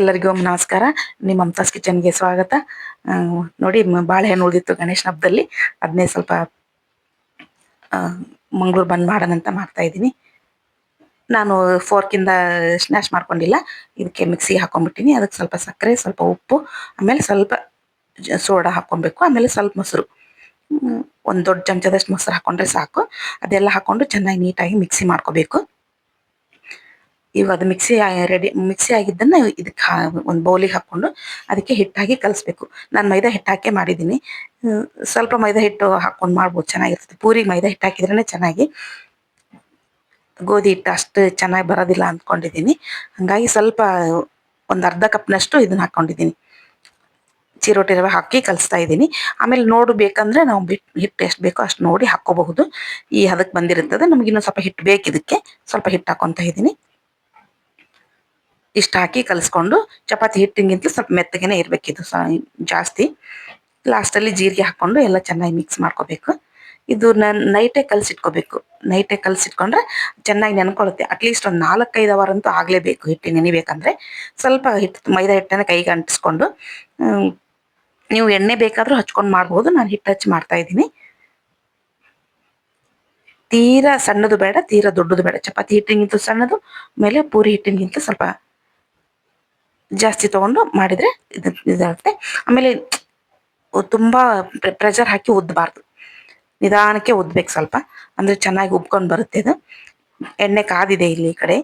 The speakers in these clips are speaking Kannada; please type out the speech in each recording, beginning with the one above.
ಎಲ್ಲರಿಗೂ ನಮಸ್ಕಾರ. ನಿಮ್ಮ ಮಮತಾಸ್ ಕಿಚನ್ಗೆ ಸ್ವಾಗತ. ನೋಡಿ ಬಾಳೆಹಣ್ಣು ಉಳಿದಿತ್ತು ಗಣೇಶನ ಹಬ್ಬದಲ್ಲಿ. ಅದನ್ನೇ ಸ್ವಲ್ಪ ಮಂಗಳೂರು ಬಂದ್ ಮಾಡೋಣ ಅಂತ ಮಾಡ್ತಾ ಇದ್ದೀನಿ. ನಾನು ಫೋರ್ಕಿಂದ ಸ್ನ್ಯಾಶ್ ಮಾಡ್ಕೊಂಡಿಲ್ಲ. ಇದಕ್ಕೆ ಮಿಕ್ಸಿಗೆ ಹಾಕೊಂಡ್ಬಿಟ್ಟಿನಿ. ಅದಕ್ಕೆ ಸ್ವಲ್ಪ ಸಕ್ಕರೆ, ಸ್ವಲ್ಪ ಉಪ್ಪು, ಆಮೇಲೆ ಸ್ವಲ್ಪ ಸೋಡಾ ಹಾಕ್ಕೊಬೇಕು ಆಮೇಲೆ ಸ್ವಲ್ಪ ಮೊಸರು. ಒಂದು ದೊಡ್ಡ ಚಮಚದಷ್ಟು ಮೊಸರು ಹಾಕೊಂಡ್ರೆ ಸಾಕು. ಅದೆಲ್ಲ ಹಾಕೊಂಡು ಚೆನ್ನಾಗಿ ನೀಟಾಗಿ ಮಿಕ್ಸಿ ಮಾಡ್ಕೋಬೇಕು. ಇವಾಗ ಮಿಕ್ಸಿ ರೆಡಿ ಮಿಕ್ಸಿ ಆಗಿದ್ದನ್ನ ಇದಕ್ಕೆ ಒಂದು ಬೌಲಿಗೆ ಹಾಕೊಂಡು ಅದಕ್ಕೆ ಹಿಟ್ಟಾಗಿ ಕಲಿಸ್ಬೇಕು. ನಾನು ಮೈದಾ ಹಿಟ್ಟು ಹಾಕೇ ಮಾಡಿದ್ದೀನಿ. ಸ್ವಲ್ಪ ಮೈದಾ ಹಿಟ್ಟು ಹಾಕೊಂಡು ಮಾಡ್ಬೋದು ಚೆನ್ನಾಗಿರ್ತದೆ ಪೂರಿಗೆ ಮೈದಾ ಹಿಟ್ಟು ಹಾಕಿದ್ರೇ ಚೆನ್ನಾಗಿ ಗೋಧಿ ಹಿಟ್ಟು ಅಷ್ಟು ಚೆನ್ನಾಗಿ ಬರೋದಿಲ್ಲ ಅಂದ್ಕೊಂಡಿದ್ದೀನಿ. ಹಂಗಾಗಿ ಸ್ವಲ್ಪ ಒಂದು ಅರ್ಧ ಕಪ್ನಷ್ಟು ಇದನ್ನ ಹಾಕ್ಕೊಂಡಿದ್ದೀನಿ ಚಿರೋಟಿ ರವೆ ಹಾಕಿ ಕಲಿಸ್ತಾ ಇದ್ದೀನಿ. ಆಮೇಲೆ ನೋಡು ಬೇಕಂದ್ರೆ ನಾವು ಬಿಟ್, ಹಿಟ್ಟು ಎಷ್ಟು ಬೇಕೋ ಅಷ್ಟು ನೋಡಿ ಹಾಕ್ಕೋಬಹುದು. ಈ ಹದಕ್ಕೆ ಬಂದಿರುತ್ತದೆ. ನಮ್ಗೆ ಇನ್ನೂ ಸ್ವಲ್ಪ ಹಿಟ್ಟು ಬೇಕು ಇದಕ್ಕೆ ಸ್ವಲ್ಪ ಹಿಟ್ಟು ಹಾಕೊತಾ ಇದ್ದೀನಿ. ಇಷ್ಟು ಹಾಕಿ ಕಲಿಸ್ಕೊಂಡು ಚಪಾತಿ ಹಿಟ್ಟಿಗಿಂತ ಸ್ವಲ್ಪ ಮೆತ್ತಗೆನೆ ಇರಬೇಕಿದು ಸ ಜಾಸ್ತಿ. ಲಾಸ್ಟಲ್ಲಿ ಜೀರಿಗೆ ಹಾಕ್ಕೊಂಡು ಎಲ್ಲ ಚೆನ್ನಾಗಿ ಮಿಕ್ಸ್ ಮಾಡ್ಕೋಬೇಕು. ಇದು ನಾನು ನೈಟೇ ಕಲಸಿಟ್ಕೋಬೇಕು. ನೈಟೇ ಕಲಸಿಟ್ಕೊಂಡ್ರೆ ಚೆನ್ನಾಗಿ ನೆನ್ಕೊಳ್ಳುತ್ತೆ ಅಟ್ಲೀಸ್ಟ್ ಒಂದು ನಾಲ್ಕೈದು ಅವರ್ ಅಂತೂ ಆಗಲೇಬೇಕು ಹಿಟ್ಟು ನೆನಿಬೇಕಂದ್ರೆ. ಸ್ವಲ್ಪ ಹಿಟ್ಟು ಮೈದಾ ಹಿಟ್ಟನ್ನು ಕೈಗೆ ಅಂಟಿಸ್ಕೊಂಡು ನೀವು ಎಣ್ಣೆ ಬೇಕಾದರೂ ಹಚ್ಕೊಂಡು ಮಾಡ್ಬೋದು. ನಾನು ಹಿಟ್ಟು ಹಚ್ಚಿ ಮಾಡ್ತಾ ಇದ್ದೀನಿ. ತೀರಾ ಸಣ್ಣದು ಬೇಡ, ತೀರಾ ದೊಡ್ಡದು ಬೇಡ. ಚಪಾತಿ ಹಿಟ್ಟಿಗಿಂತ ಸಣ್ಣದು ಮೇಲೆ ಪೂರಿ ಹಿಟ್ಟಿಗಿಂತ ಸ್ವಲ್ಪ ಜಾಸ್ತಿ ತಗೊಂಡು ಮಾಡಿದ್ರೆ ಇದು ಇದಾಗುತ್ತೆ. ಆಮೇಲೆ ತುಂಬಾ ಪ್ರೆಷರ್ ಹಾಕಿ ಉದ್ದಬಾರ್ದು ನಿಧಾನಕ್ಕೆ ಉದ್ಬೇಕು ಸ್ವಲ್ಪ. ಅಂದ್ರೆ ಚೆನ್ನಾಗಿ ಉಬ್ಕೊಂಡು ಬರುತ್ತೆ ಇದು. ಎಣ್ಣೆ ಕಾದಿದೆ ಇಲ್ಲಿ ಈ ಕಡೆ.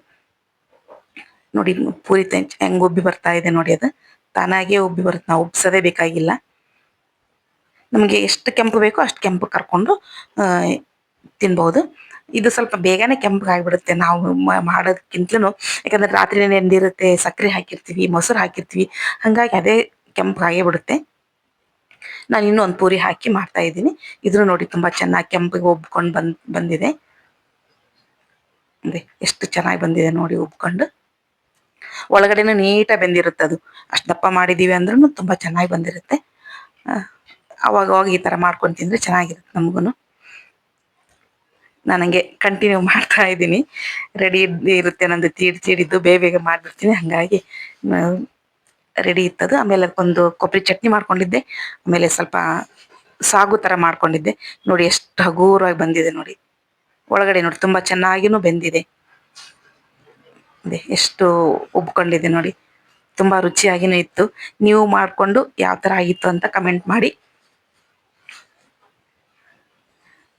ನೋಡಿ ಪೂರಿ ಹೆಂಗ್ ಉಬ್ಬಿ ಬರ್ತಾ ಇದೆ ನೋಡಿ ಅದು. ತಾನಾಗೆ ಉಬ್ಬಿ ಬರುತ್ತೆ. ನಾವು ಉಬ್ಸೋದೇ ಬೇಕಾಗಿಲ್ಲ. ನಮಗೆ ಎಷ್ಟು ಕೆಂಪು ಬೇಕೋ ಅಷ್ಟು ಕೆಂಪು ಕರ್ಕೊಂಡು ಆ, ತಿನ್ಬಹುದು ಇದು ಸ್ವಲ್ಪ ಬೇಗನೆ ಕೆಂಪು ಆಗಿಬಿಡುತ್ತೆ ನಾವು ಮಾಡೋದಕ್ಕಿಂತಲೂ ಯಾಕಂದ್ರೆ ರಾತ್ರಿ ನೆಂದಿರುತ್ತೆ, ಸಕ್ಕರೆ ಹಾಕಿರ್ತೀವಿ, ಮೊಸರು ಹಾಕಿರ್ತೀವಿ. ಹಂಗಾಗಿ ಅದೇ ಕೆಂಪು ಆಗೇ ಬಿಡುತ್ತೆ ನಾನು ಇನ್ನೂ ಒಂದು ಪೂರಿ ಹಾಕಿ ಮಾಡ್ತಾ ಇದ್ದೀನಿ. ಇದ್ರೂ ನೋಡಿ ತುಂಬಾ ಚೆನ್ನಾಗಿ ಕೆಂಪಿಗೆ ಉಬ್ಕೊಂಡು ಬಂದ್, ಬಂದಿದೆ. ಅದೇ ಎಷ್ಟು ಚೆನ್ನಾಗಿ ಬಂದಿದೆ ನೋಡಿ ಉಬ್ಕೊಂಡು. ಒಳಗಡೆನೂ ನೀಟಾಗಿ ಬೆಂದಿರುತ್ತೆ ಅದು. ಅಷ್ಟು ದಪ್ಪ ಮಾಡಿದೀವಿ ಅಂದ್ರೂ ತುಂಬಾ ಚೆನ್ನಾಗಿ ಬಂದಿರುತ್ತೆ. ಅವಾಗವಾಗ ಅವಾಗ ಅವಾಗ ಈ ತರ ಮಾಡ್ಕೊಂಡು ತಿಂದರೆ ಚೆನ್ನಾಗಿರುತ್ತೆ ನಮಗೂ ನಾನು ಹಂಗೆ ಕಂಟಿನ್ಯೂ ಮಾಡ್ತಾ ಇದ್ದೀನಿ. ರೆಡಿ ಇರುತ್ತೆ ನಂದು ತೀಡಿ ಚೀಡಿದ್ದು ಬೇಗ ಬೇಗ ಮಾಡಿಬಿಡ್ತೀನಿ. ಹಂಗಾಗಿ ರೆಡಿ ಇತ್ತದು. ಆಮೇಲೆ ಒಂದು ಕೊಬ್ಬರಿ ಚಟ್ನಿ ಮಾಡ್ಕೊಂಡಿದ್ದೆ. ಆಮೇಲೆ ಸ್ವಲ್ಪ ಸಾಗು ಥರ ಮಾಡ್ಕೊಂಡಿದ್ದೆ. ನೋಡಿ ಎಷ್ಟು ಹಗುರವಾಗಿ ಬಂದಿದೆ ನೋಡಿ. ಒಳಗಡೆ ನೋಡಿ, ತುಂಬ ಚೆನ್ನಾಗಿನೂ ಬೆಂದಿದೆ. ಅದೇ ಎಷ್ಟು ಉಬ್ಕೊಂಡಿದೆ ನೋಡಿ. ತುಂಬ ರುಚಿಯಾಗಿನೂ ಇತ್ತು. ನೀವು ಮಾಡಿಕೊಂಡು ಯಾವ ಥರ ಆಗಿತ್ತು ಅಂತ ಕಮೆಂಟ್ ಮಾಡಿ.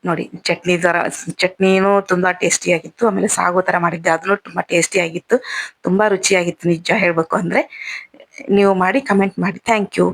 ನೋಡಿ, ಚಟ್ನಿ ಥರ ಚಟ್ನಿನು ತುಂಬಾ ಟೇಸ್ಟಿ ಆಗಿತ್ತು. ಆಮೇಲೆ ಸಾಗು ತರ ಮಾಡಿದ್ದೆ. ಅದನ್ನು ತುಂಬಾ ಟೇಸ್ಟಿ ಆಗಿತ್ತು. ತುಂಬಾ ರುಚಿಯಾಗಿತ್ತು ನಿಜ ಹೇಳ್ಬೇಕು ಅಂದ್ರೆ. ನೀವು ಮಾಡಿ ಕಮೆಂಟ್ ಮಾಡಿ. Thank you